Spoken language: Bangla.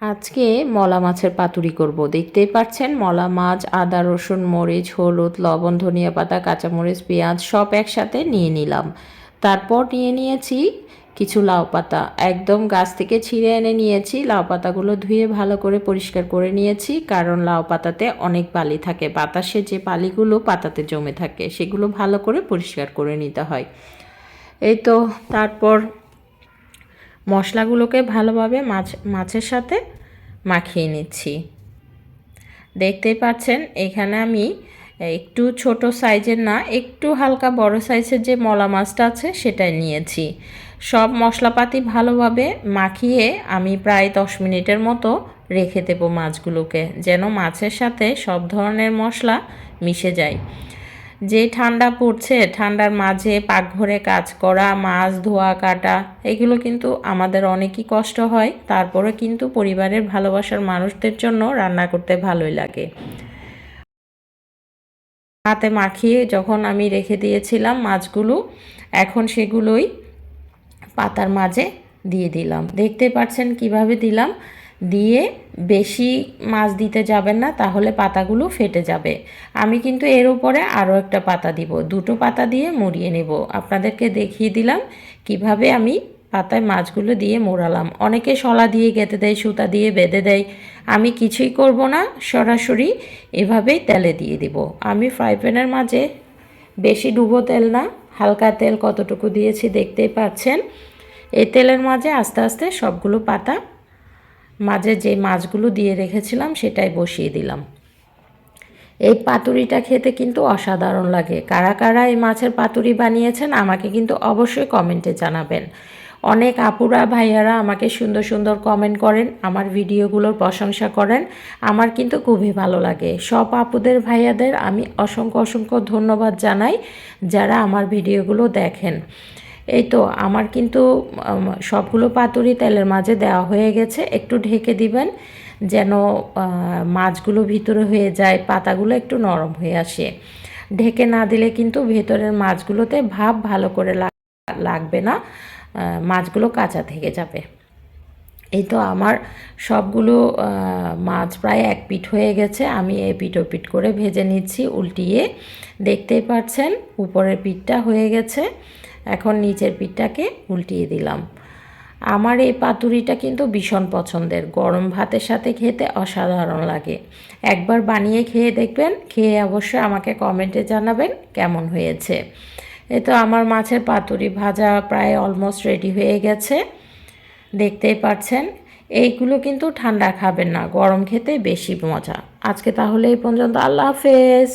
আজকে মলা মাছের পাতুরি করব। দেখতেই পাচ্ছেন, মলা মাছ, আদা, রসুন, মরিচ, হলুদ, লবণ, ধনিয়া পাতা, কাঁচামরিচ, পেঁয়াজ সব একসাথে নিয়ে নিলাম। তারপর নিয়ে নিয়েছি কিছু লাউ পাতা। একদম গাছ থেকে ছিঁড়ে এনে নিয়েছি। লাউ পাতাগুলো ধুয়ে ভালো করে পরিষ্কার করে নিয়েছি, কারণ লাউ পাতাতে অনেক বালি থাকে। বাতাসে যে বালিগুলো পাতাতে জমে থাকে, সেগুলো ভালো করে পরিষ্কার করে নিতে হয়। এই তো, তারপর মশলাগুলোকে ভালোভাবে মাছ, মাছের সাথে মাখিয়ে নিচ্ছি। দেখতেই পাচ্ছেন, এখানে আমি একটু ছোট সাইজের না, একটু হালকা বড় সাইজের যে মলা মাছটা আছে সেটাই নিয়েছি। সব মশলাপাতি ভালোভাবে মাখিয়ে আমি প্রায় দশ মিনিটের মতো রেখে দেবো মাছগুলোকে, যেন মাছের সাথে সব ধরনের মশলা মিশে যায়। যে ঠান্ডা পড়ছে, ঠান্ডার মাঝে পাকঘরে কাজ করা, মাছ ধোয়া, কাটা, এগুলো কিন্তু আমাদের অনেকই কষ্ট হয়। তারপরে কিন্তু পরিবারের ভালোবাসার মানুষদের জন্য রান্না করতে ভালোই লাগে। হাতে মাখিয়ে যখন আমি রেখে দিয়েছিলাম মাছগুলো, এখন সেগুলোই পাতার মাঝে দিয়ে দিলাম। দেখতে পাচ্ছেন কীভাবে দিলাম? দিয়ে বেশি মাছ দিতে যাবেন না, তাহলে পাতাগুলো ফেটে যাবে। আমি কিন্তু এর উপরে আরও একটা পাতা দিব। দুটো পাতা দিয়ে মুড়িয়ে নেব। আপনাদেরকে দেখিয়ে দিলাম কীভাবে আমি পাতায় মাছগুলো দিয়ে মোড়ালাম। অনেকে শলা দিয়ে গেঁথে দেয়, সুতা দিয়ে বেঁধে দেয়। আমি কিছুই করব না, সরাসরি এভাবেই তেলে দিয়ে দিব। আমি ফ্রাই প্যানের মাঝে বেশি ডুবো তেল না, হালকা তেল কতটুকু দিয়েছি দেখতেই পাচ্ছেন। এই তেলের মাঝে আস্তে আস্তে সবগুলো পাতা মাঝে যে মাছগুলো দিয়ে রেখেছিলাম সেটাই বসিয়ে দিলাম। এই পাতুরিটা খেতে কিন্তু অসাধারণ লাগে। কারা কারা এই মাছের পাতুরি বানিয়েছেন আমাকে কিন্তু অবশ্যই কমেন্টে জানাবেন। অনেক আপুরা, ভাইয়ারা আমাকে সুন্দর সুন্দর কমেন্ট করেন, আমার ভিডিওগুলোর প্রশংসা করেন। আমার কিন্তু খুবই ভালো লাগে। সব আপুদের, ভাইয়াদের আমি অসংখ্য অসংখ্য ধন্যবাদ জানাই যারা আমার ভিডিওগুলো দেখেন। এই তো, আমার কিন্তু সবগুলো পাতুরি তেলের মাঝে দেওয়া হয়ে গেছে। একটু ঢেকে দিবেন, যেন মাছগুলো ভিতরে হয়ে যায়, পাতাগুলো একটু নরম হয়ে আসে। ঢেকে না দিলে কিন্তু ভেতরের মাছগুলোতে ভাব ভালো করে লাগবে না মাছগুলো কাঁচা থেকে যাবে। এই তো আমার সবগুলো মাছ প্রায় এক পিঠ হয়ে গেছে, আমি এই পিঠ পিঠ করে ভেজে নিচ্ছি, উল্টিয়ে। দেখতেই পাচ্ছেন, উপরের পিঠটা হয়ে গেছে। এখন নিচের পিঠটাকে উল্টিয়ে দিলাম। আমার এই পাতুরিটা কিন্তু ভীষণ পছন্দের। গরম ভাতের সাথে খেতে অসাধারণ লাগে। একবার বানিয়ে খেয়ে দেখবেন, খেয়ে অবশ্যই আমাকে কমেন্টে জানাবেন কেমন হয়েছে। এ তো আমার মাছের পাতুরি ভাজা প্রায় অলমোস্ট রেডি হয়ে গেছে। দেখতেই পাচ্ছেন, এইগুলো কিন্তু ঠান্ডা খাবেন না, গরম খেতে বেশি মজা। আজকে তাহলে এই পর্যন্ত, আল্লাহ হাফেজ।